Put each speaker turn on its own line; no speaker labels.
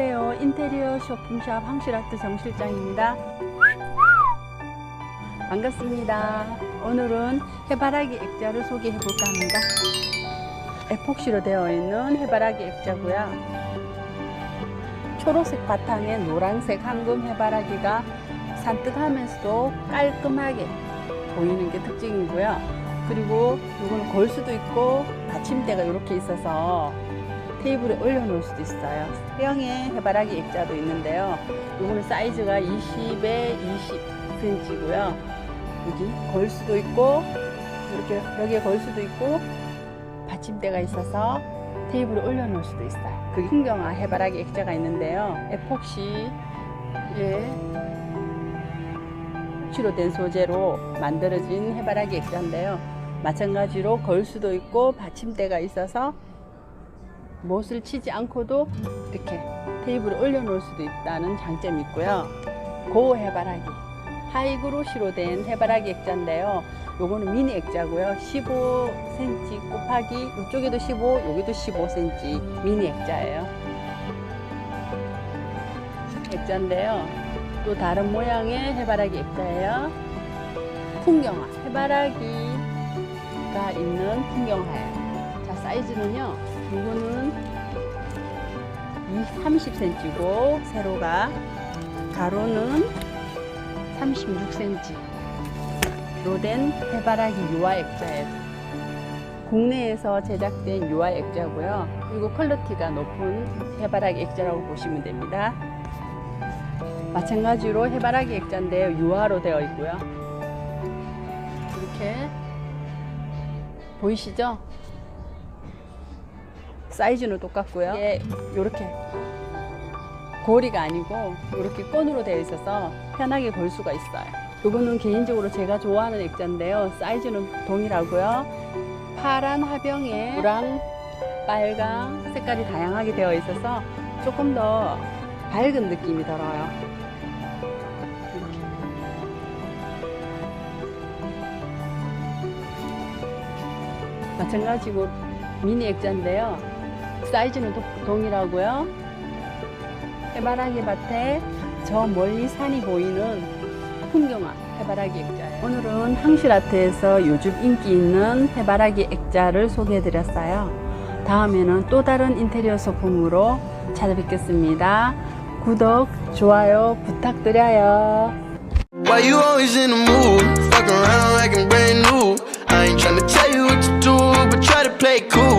안녕하세요. 인테리어 쇼핑샵 황실아트 정실장입니다. 반갑습니다. 오늘은 해바라기 액자를 소개해 볼까 합니다. 에폭시로 되어 있는 해바라기 액자고요. 초록색 바탕에 노란색 황금 해바라기가 산뜻하면서도 깔끔하게 보이는 게 특징이고요. 그리고 이거는 걸 수도 있고 받침대가 이렇게 있어서 테이블에 올려놓을 수도 있어요. X형의 해바라기 액자도 있는데요. 이거는 사이즈가 20에 20cm고요. 여기 걸 수도 있고 이렇게 여기에 걸 수도 있고 받침대가 있어서 테이블에 올려놓을 수도 있어요. 그게 흥경화 해바라기 액자가 있는데요. 에폭시 예, 에폭시로 된 소재로 만들어진 해바라기 액자인데요. 마찬가지로 걸 수도 있고 받침대가 있어서 못을 치지 않고도 이렇게 테이블에 올려놓을 수도 있다는 장점이 있고요. 고 해바라기 하이그로시로 된 해바라기 액자인데요. 요거는 미니 액자고요. 15cm 곱하기 이쪽에도 15, 여기도 15cm 미니 액자예요. 액자인데요. 또 다른 모양의 해바라기 액자예요. 풍경화 해바라기가 있는 풍경화예요. 자 사이즈는요. 이거는 30cm고 세로가 가로는 36cm로 된 해바라기 유화 액자예요. 국내에서 제작된 유화 액자고요. 그리고 퀄리티가 높은 해바라기 액자라고 보시면 됩니다. 마찬가지로 해바라기 액자인데요. 유화로 되어 있고요. 이렇게 보이시죠? 사이즈는 똑같고요. 이게 이렇게 고리가 아니고 이렇게 끈으로 되어 있어서 편하게 볼 수가 있어요. 이거는 개인적으로 제가 좋아하는 액자인데요. 사이즈는 동일하고요. 파란 화병에 노랑, 빨강 색깔이 다양하게 되어 있어서 조금 더 밝은 느낌이 들어요. 마찬가지고 미니 액자인데요. 사이즈는 도- 동일하고요. 해바라기 밭에 저 멀리 산이 보이는 풍경화 해바라기 액자예요. 오늘은 항실아트에서 요즘 인기 있는 해바라기 액자를 소개해드렸어요. 다음에는 또 다른 인테리어 소품으로 찾아뵙겠습니다. 구독, 좋아요 부탁드려요.
Why you always in the mood? Fuck around like I'm brand new. I ain't tryna tell you what to do, but try to play cool.